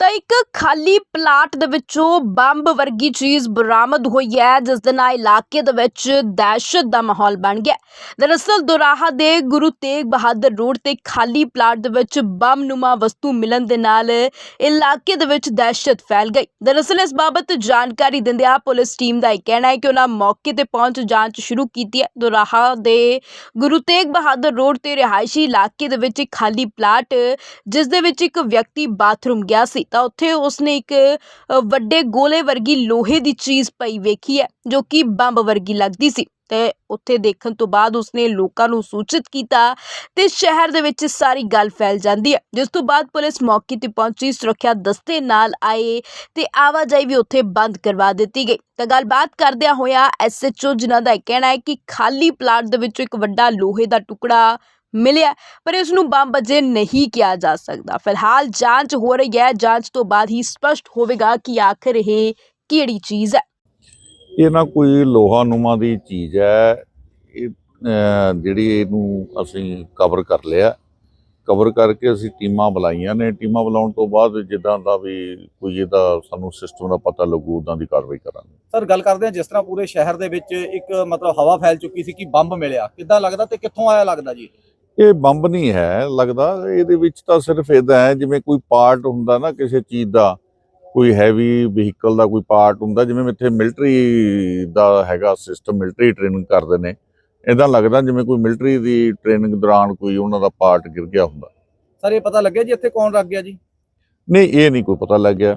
ਤਾਂ ਇੱਕ ਖਾਲੀ ਪਲਾਟ ਦੇ ਵਿੱਚੋਂ ਬੰਬ ਵਰਗੀ ਚੀਜ਼ ਬਰਾਮਦ ਹੋਈ ਹੈ, ਜਿਸ ਦੇ ਨਾਲ ਇਲਾਕੇ ਦੇ ਵਿੱਚ ਦਹਿਸ਼ਤ ਦਾ ਮਾਹੌਲ ਬਣ ਗਿਆ ਦਰਅਸਲ ਦੁਰਾਹਾ ਦੇ ਗੁਰੂ ਤੇਗ ਬਹਾਦਰ ਰੋਡ ਤੇ ਖਾਲੀ ਪਲਾਟ ਦੇ ਵਿੱਚ ਬੰਬ ਨੁਮਾ ਵਸਤੂ ਮਿਲਣ ਦੇ ਨਾਲ ਇਲਾਕੇ ਦੇ ਵਿੱਚ ਦਹਿਸ਼ਤ ਫੈਲ ਗਈ। ਦਰਅਸਲ ਇਸ ਬਾਬਤ ਜਾਣਕਾਰੀ ਦਿੰਦਿਆਂ ਪੁਲਿਸ ਟੀਮ ਦਾ ਇਹ ਕਹਿਣਾ ਹੈ ਕਿ ਉਹਨਾਂ ਮੌਕੇ ਤੇ ਪਹੁੰਚ ਜਾਂਚ ਸ਼ੁਰੂ ਕੀਤੀ ਹੈ। ਦੁਰਾਹਾ ਦੇ ਗੁਰੂ ਤੇਗ ਬਹਾਦਰ ਰੋਡ ਤੇ ਰਿਹਾਇਸ਼ੀ ਇਲਾਕੇ ਦੇ ਵਿੱਚ ਇੱਕ ਖਾਲੀ ਪਲਾਟ, ਜਿਸ ਦੇ ਵਿੱਚ ਇੱਕ ਵਿਅਕਤੀ ਬਾਥਰੂਮ ਗਿਆ ਸੀ। ਤਾਂ ਉੱਥੇ ਉਸਨੇ ਇੱਕ ਵੱਡੇ ਗੋਲੇ ਵਰਗੀ ਲੋਹੇ ਦੀ ਚੀਜ਼ ਪਈ ਵੇਖੀ ਹੈ, ਜੋ ਕਿ ਬੰਬ ਵਰਗੀ ਲੱਗਦੀ ਸੀ। ਤੇ ਉੱਥੇ ਦੇਖਣ ਤੋਂ ਬਾਅਦ ਉਸਨੇ ਲੋਕਾਂ ਨੂੰ ਸੂਚਿਤ ਕੀਤਾ ਤੇ ਸ਼ਹਿਰ ਦੇ ਵਿੱਚ ਸਾਰੀ ਗੱਲ ਫੈਲ ਜਾਂਦੀ ਹੈ। ਜਿਸ ਤੋਂ ਬਾਅਦ ਪੁਲਿਸ ਮੌਕੇ ਤੇ ਪਹੁੰਚੀ, ਸੁਰੱਖਿਆ ਦਸਤੇ ਨਾਲ ਆਏ ਤੇ ਆਵਾਜਾਈ ਵੀ ਉੱਥੇ ਬੰਦ ਕਰਵਾ ਦਿੱਤੀ ਗਈ। ਤਾਂ ਗੱਲਬਾਤ ਕਰਦਿਆਂ ਹੋਇਆ ਐਸਐਚਓ ਜਿਨ੍ਹਾਂ ਦਾ ਕਹਿਣਾ ਹੈ ਕਿ ਖਾਲੀ ਪਲਾਟ ਦੇ ਵਿੱਚੋਂ ਇੱਕ ਵੱਡਾ ਲੋਹੇ ਦਾ ਟੁਕੜਾ ਮਿਲਿਆ ਪਰ ਇਸ ਨੂੰ ਬੰਬ ਅਜੇ ਨਹੀਂ ਕਿਹਾ ਜਾ ਸਕਦਾ। ਫਿਲਹਾਲ ਜਾਂਚ ਹੋ ਰਹੀ ਹੈ। ਜਾਂਚ ਤੋਂ ਬਾਅਦ ਹੀ ਸਪਸ਼ਟ ਹੋਵੇਗਾ ਕਿ ਆਖਰ ਇਹ ਕਿਹੜੀ ਚੀਜ਼ ਹੈ। ਇਹ ਨਾ ਕੋਈ ਲੋਹਾ ਨੂਮਾ ਦੀ ਚੀਜ਼ ਹੈ। ਇਹ ਅਹ, ਜਿਹੜੀ ਇਹਨੂੰ ਅਸੀਂ ਕਵਰ ਕਰ ਲਿਆ। ਕਵਰ ਕਰਕੇ ਅਸੀਂ ਟੀਮਾਂ ਬੁਲਾਈਆਂ ਨੇ। ਟੀਮਾਂ ਬੁਲਾਉਣ ਤੋਂ ਬਾਅਦ ਜਿੱਦਾਂ ਦਾ ਵੀ ਕੋਈ ਇਹਦਾ ਸਾਨੂੰ ਸਿਸਟਮ ਦਾ ਪਤਾ ਲੱਗੂ ਉਦਾਂ ਦੀ ਕਾਰਵਾਈ ਕਰਾਂਗੇ। ਸਰ ਗੱਲ ਕਰਦੇ ਹਾਂ ਜਿਸ ਤਰ੍ਹਾਂ ਪੂਰੇ ਸ਼ਹਿਰ ਦੇ ਵਿੱਚ ਇੱਕ ਮਤਲਬ ਹਵਾ ਫੈਲ ਚੁੱਕੀ ਸੀ ਕਿ ਬੰਬ ਮਿਲਿਆ। ਕਿੱਦਾਂ ਲੱਗਦਾ ਤੇ ਕਿੱਥੋਂ ਆਇਆ ਲੱਗਦਾ ਜੀ? ਇਹ ਬੰਬ ਨਹੀਂ ਹੈ ਲੱਗਦਾ। ਇਹਦੇ ਵਿੱਚ ਤਾਂ ਸਿਰਫ ਇਦਾਂ ਹੈ ਜਿਵੇਂ ਕੋਈ ਪਾਰਟ ਹੁੰਦਾ ਨਾ ਕਿਸੇ ਚੀਜ਼ ਦਾ ਕੋਈ ਹੈਵੀ ਵਹੀਕਲ ਦਾ ਕੋਈ ਪਾਰਟ ਹੁੰਦਾ ਜਿਵੇਂ ਇੱਥੇ ਮਿਲਟਰੀ ਦਾ ਹੈਗਾ ਸਿਸਟਮ ਮਿਲਟਰੀ ਟ੍ਰੇਨਿੰਗ ਕਰਦੇ ਨੇ। ਇਦਾਂ ਲੱਗਦਾ ਜਿਵੇਂ ਕੋਈ ਮਿਲਟਰੀ ਦੀ ਟ੍ਰੇਨਿੰਗ ਦੌਰਾਨ ਕੋਈ ਉਹਨਾਂ ਦਾ ਪਾਰਟ ਗਿਰ ਗਿਆ ਹੁੰਦਾ। ਸਰ ਇਹ ਪਤਾ ਲੱਗਿਆ ਜੀ ਇੱਥੇ ਕੌਣ ਰੱਖ ਗਿਆ ਜੀ? ਨਹੀਂ ਇਹ ਨਹੀਂ ਕੋਈ ਪਤਾ ਲੱਗਿਆ